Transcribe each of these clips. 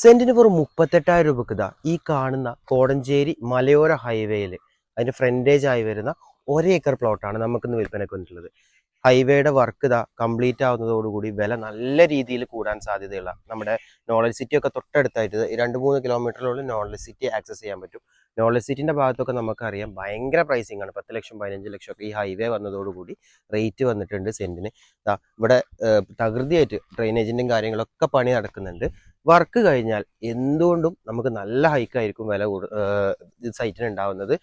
സെന്റിന് വെറും മുപ്പത്തെട്ടായിരം രൂപക്ക് ഇതാ ഈ കാണുന്ന കോടഞ്ചേരി മലയോര ഹൈവേയിൽ അതിന്റെ ഫ്രണ്ടേജ് ആയി വരുന്ന ഒരേക്കർ പ്ലോട്ടാണ് നമുക്കിന്ന് വിൽപ്പനയ്ക്ക് വന്നിട്ടുള്ളത്. ഹൈവേയുടെ വർക്ക് ഇതാ കംപ്ലീറ്റ് ആവുന്നതോടുകൂടി വില നല്ല രീതിയിൽ കൂടാൻ സാധ്യതയുള്ള നമ്മുടെ നോളജ് സിറ്റി ഒക്കെ തൊട്ടടുത്തായിട്ട് രണ്ട് മൂന്ന് കിലോമീറ്ററിലുള്ള നോളജ് സിറ്റി ആക്സസ് ചെയ്യാൻ പറ്റും. നോളജ് സിറ്റിന്റെ ഭാഗത്തൊക്കെ നമുക്കറിയാം ഭയങ്കര പ്രൈസിംഗ് ആണ്. പത്ത് ലക്ഷം പതിനഞ്ച് ലക്ഷം ഒക്കെ ഈ ഹൈവേ വന്നതോടുകൂടി റേറ്റ് വന്നിട്ടുണ്ട് സെന്റിന് ഇവിടെ തകൃതിയായിട്ട് ഡ്രെയിനേജിന്റെയും കാര്യങ്ങളൊക്കെ പണി നടക്കുന്നുണ്ട്. വർക്ക് കഴിഞ്ഞാൽ എന്തുകൊണ്ടും നമുക്ക് നല്ല ഹൈക്കായിരിക്കും വില കൂടു സൈറ്റിന് ഉണ്ടാവുന്നത്.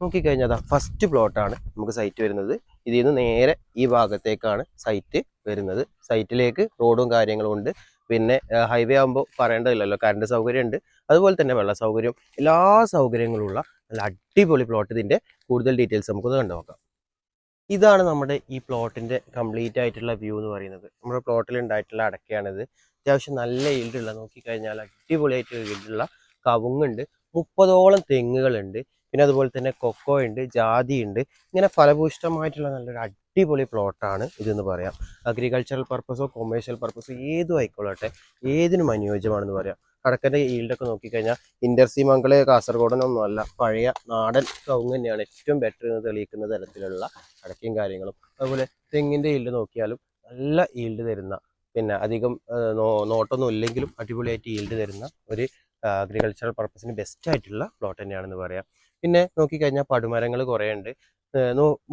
നോക്കിക്കഴിഞ്ഞാൽ അതാ ഫസ്റ്റ് പ്ലോട്ടാണ് നമുക്ക് സൈറ്റ് വരുന്നത്. ഇതിൽ നിന്ന് നേരെ ഈ ഭാഗത്തേക്കാണ് സൈറ്റ് വരുന്നത്. സൈറ്റിലേക്ക് റോഡും കാര്യങ്ങളും ഉണ്ട്. പിന്നെ ഹൈവേ ആകുമ്പോൾ പറയേണ്ടതില്ലല്ലോ. കറണ്ട് സൗകര്യം ഉണ്ട്. അതുപോലെ തന്നെ വെള്ള സൗകര്യം. എല്ലാ സൗകര്യങ്ങളുള്ള നല്ല അടിപൊളി പ്ലോട്ട് ഇതിന്റെ കൂടുതൽ ഡീറ്റെയിൽസ് നമുക്കൊന്ന് കണ്ടു നോക്കാം. ഇതാണ് നമ്മുടെ ഈ പ്ലോട്ടിന്റെ കംപ്ലീറ്റ് ആയിട്ടുള്ള വ്യൂ എന്ന് പറയുന്നത്. നമ്മുടെ പ്ലോട്ടിൽ ഉണ്ടായിട്ടുള്ള അടക്കയാണിത്. അത്യാവശ്യം നല്ല ഈൽഡുള്ള നോക്കിക്കഴിഞ്ഞാൽ അടിപൊളിയായിട്ട് ഈൽഡുള്ള കവുങ്ങുണ്ട്. മുപ്പതോളം തെങ്ങുകളുണ്ട്. പിന്നെ അതുപോലെ തന്നെ കൊക്കോ ഉണ്ട് ജാതി ഉണ്ട്. ഇങ്ങനെ ഫലഭൂഷ്ടമായിട്ടുള്ള നല്ലൊരു അടിപൊളി പ്ലോട്ടാണ് ഇതെന്ന് പറയാം. അഗ്രികൾച്ചറൽ പർപ്പസോ കൊമേഴ്ഷ്യൽ പർപ്പസോ ഏതും ആയിക്കോളട്ടെ ഏതിനും അനുയോജ്യമാണെന്ന് പറയാം. കടക്കന്റെ ഈൽഡൊക്കെ നോക്കിക്കഴിഞ്ഞാൽ ഇൻഡർസി മംഗൾ കാസർഗോഡനൊന്നും അല്ല പഴയ നാടൻ കവുങ്ങ് തന്നെയാണ് ഏറ്റവും ബെറ്റർ എന്ന് തെളിയിക്കുന്ന തരത്തിലുള്ള അടക്കയും കാര്യങ്ങളും. അതുപോലെ തെങ്ങിന്റെ ഈൽഡ് നോക്കിയാലും നല്ല ഈൽഡ് തരുന്ന പിന്നെ അധികം നോട്ടൊന്നും ഇല്ലെങ്കിലും അടിപൊളിയായിട്ട് ഈൽഡ് തരുന്ന ഒരു അഗ്രികൾച്ചറൽ പർപ്പസിന് ബെസ്റ്റ് ആയിട്ടുള്ള പ്ലോട്ട് തന്നെയാണെന്ന് പറയാം. പിന്നെ നോക്കിക്കഴിഞ്ഞാൽ പടുമരങ്ങൾ കുറേ ഉണ്ട്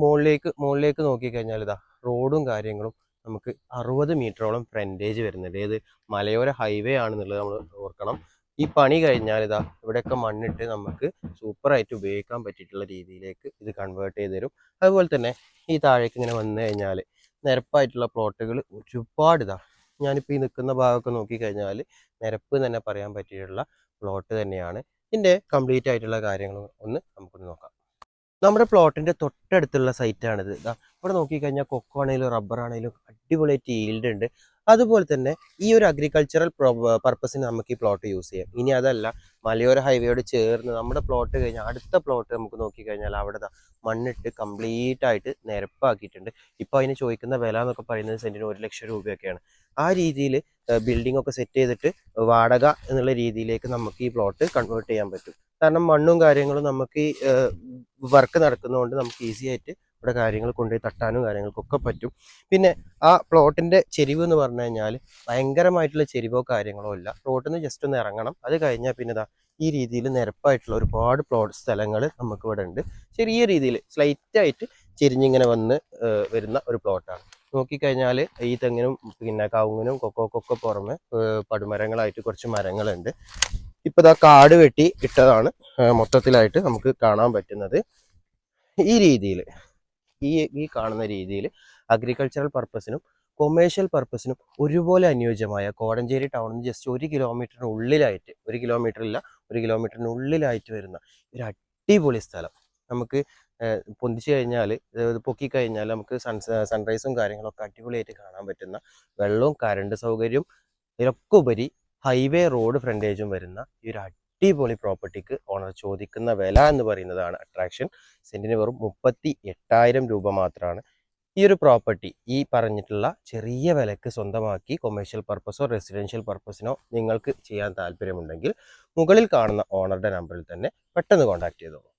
മുകളിലേക്ക് മുകളിലേക്ക് നോക്കിക്കഴിഞ്ഞാൽ ഇതാ റോഡും കാര്യങ്ങളും നമുക്ക് അറുപത് മീറ്ററോളം ഫ്രണ്ടേജ് വരുന്നുണ്ട്. ഏത് മലയോര ഹൈവേ ആണെന്നുള്ളത് നമ്മൾ ഓർക്കണം. ഈ പണി കഴിഞ്ഞാൽ ഇതാ ഇവിടെയൊക്കെ മണ്ണിട്ട് നമുക്ക് സൂപ്പറായിട്ട് ഉപയോഗിക്കാൻ പറ്റിയിട്ടുള്ള രീതിയിലേക്ക് ഇത് കൺവേർട്ട് ചെയ്ത് തരും. അതുപോലെ തന്നെ ഈ താഴേക്ക് ഇങ്ങനെ വന്നു കഴിഞ്ഞാൽ നിരപ്പായിട്ടുള്ള പ്ലോട്ടുകൾ ഒരുപാട് ഇതാ ഞാനിപ്പോൾ ഈ നിൽക്കുന്ന ഭാഗമൊക്കെ നോക്കിക്കഴിഞ്ഞാൽ നിരപ്പ് തന്നെ പറയാൻ പറ്റിയിട്ടുള്ള പ്ലോട്ട് തന്നെയാണ്. ഇതിന്റെ കംപ്ലീറ്റ് ആയിട്ടുള്ള കാര്യങ്ങൾ ഒന്ന് നമുക്കൊന്ന് നോക്കാം. നമ്മുടെ പ്ലോട്ടിന്റെ തൊട്ടടുത്തുള്ള സൈറ്റാണിത് ഇവിടെ നോക്കിക്കഴിഞ്ഞാൽ കൊക്കോ ആണെങ്കിലും റബ്ബർ ആണെങ്കിലും അടിപൊളിയായിട്ട് ഈൽഡ് ഉണ്ട്. അതുപോലെ തന്നെ ഈ ഒരു അഗ്രികൾച്ചറൽ പർപ്പസിന് നമുക്ക് ഈ പ്ലോട്ട് യൂസ് ചെയ്യാം. ഇനി അതല്ല മലയോര ഹൈവേയോട് ചേർന്ന് നമ്മുടെ പ്ലോട്ട് കഴിഞ്ഞാൽ അടുത്ത പ്ലോട്ട് നമുക്ക് നോക്കിക്കഴിഞ്ഞാൽ അവിടെ മണ്ണിട്ട് കംപ്ലീറ്റ് ആയിട്ട് നിരപ്പാക്കിയിട്ടുണ്ട്. ഇപ്പോൾ അതിന് ചോദിക്കുന്ന വില എന്നൊക്കെ പറയുന്നത് സെന്റിന് ഒരു ലക്ഷം രൂപയൊക്കെയാണ്. ആ രീതിയിൽ ബിൽഡിംഗ് ഒക്കെ സെറ്റ് ചെയ്തിട്ട് വാടക എന്നുള്ള രീതിയിലേക്ക് നമുക്ക് ഈ പ്ലോട്ട് കൺവേർട്ട് ചെയ്യാൻ പറ്റും. കാരണം മണ്ണും കാര്യങ്ങളും നമുക്ക് വർക്ക് നടക്കുന്നതുകൊണ്ട് നമുക്ക് ഈസി ആയിട്ട് ഇവിടെ കാര്യങ്ങൾ കൊണ്ടുപോയി തട്ടാനും കാര്യങ്ങൾക്കൊക്കെ പറ്റും. പിന്നെ ആ പ്ലോട്ടിന്റെ ചെരിവ് എന്ന് പറഞ്ഞു കഴിഞ്ഞാൽ ഭയങ്കരമായിട്ടുള്ള ചെരിവോ കാര്യങ്ങളോ ഇല്ല. പ്ലോട്ടിൽ നിന്ന് ജസ്റ്റ് ഒന്ന് ഇറങ്ങണം. അത് കഴിഞ്ഞാൽ പിന്നെ ഇതാ ഈ രീതിയിൽ നിരപ്പായിട്ടുള്ള ഒരുപാട് പ്ലോട്ട് സ്ഥലങ്ങൾ നമുക്ക് ഇവിടെ ഉണ്ട്. ചെറിയ രീതിയിൽ സ്ലൈറ്റായിട്ട് ചെരിഞ്ഞിങ്ങനെ വന്ന് വരുന്ന ഒരു പ്ലോട്ടാണ്. നോക്കിക്കഴിഞ്ഞാൽ ഈ തെങ്ങിനും പിന്നെ കവുങ്ങിനും കൊക്കോക്കൊക്കെ പുറമെ പടുമരങ്ങളായിട്ട് കുറച്ച് മരങ്ങളുണ്ട്. ഇപ്പം ഇതാ കാട് വെട്ടി ഇട്ടതാണ് മൊത്തത്തിലായിട്ട് നമുക്ക് കാണാൻ പറ്റുന്നത്. ഈ രീതിയിൽ ഈ ഈ കാണുന്ന രീതിയിൽ അഗ്രികൾച്ചറൽ പർപ്പസിനും കൊമേഴ്ഷ്യൽ പർപ്പസിനും ഒരുപോലെ അനുയോജ്യമായ കോടഞ്ചേരി ടൗണിൽ ജസ്റ്റ് ഒരു കിലോമീറ്ററിന് ഉള്ളിലായിട്ട് ഒരു കിലോമീറ്റർ ഇല്ല ഒരു കിലോമീറ്ററിന് ഉള്ളിലായിട്ട് വരുന്ന ഒരു അടിപൊളി സ്ഥലം. നമുക്ക് പൊന്തിച്ചു കഴിഞ്ഞാൽ പൊക്കി കഴിഞ്ഞാൽ നമുക്ക് സൺ സൺറൈസും കാര്യങ്ങളൊക്കെ അടിപൊളിയായിട്ട് കാണാൻ പറ്റുന്ന വെള്ളവും കറണ്ട് സൗകര്യവും ഇതിലൊക്കെ ഉപരി ഹൈവേ റോഡ് ഫ്രണ്ടേജും വരുന്ന ഈ ഒരു അടിപൊളി പ്രോപ്പർട്ടിക്ക് ഓണർ ചോദിക്കുന്ന വില എന്ന് പറയുന്നതാണ് അട്രാക്ഷൻ. സെന്റിന് വെറും മുപ്പത്തി എട്ടായിരം രൂപ മാത്രമാണ്. ഈ ഒരു പ്രോപ്പർട്ടി ഈ പറഞ്ഞിട്ടുള്ള ചെറിയ വിലക്ക് സ്വന്തമാക്കി കൊമേഴ്ഷ്യൽ പർപ്പസോ റെസിഡൻഷ്യൽ പർപ്പസിനോ നിങ്ങൾക്ക് ചെയ്യാൻ താല്പര്യമുണ്ടെങ്കിൽ മുകളിൽ കാണുന്ന ഓണറുടെ നമ്പറിൽ തന്നെ പെട്ടെന്ന് കോൺടാക്ട് ചെയ്തോളൂ.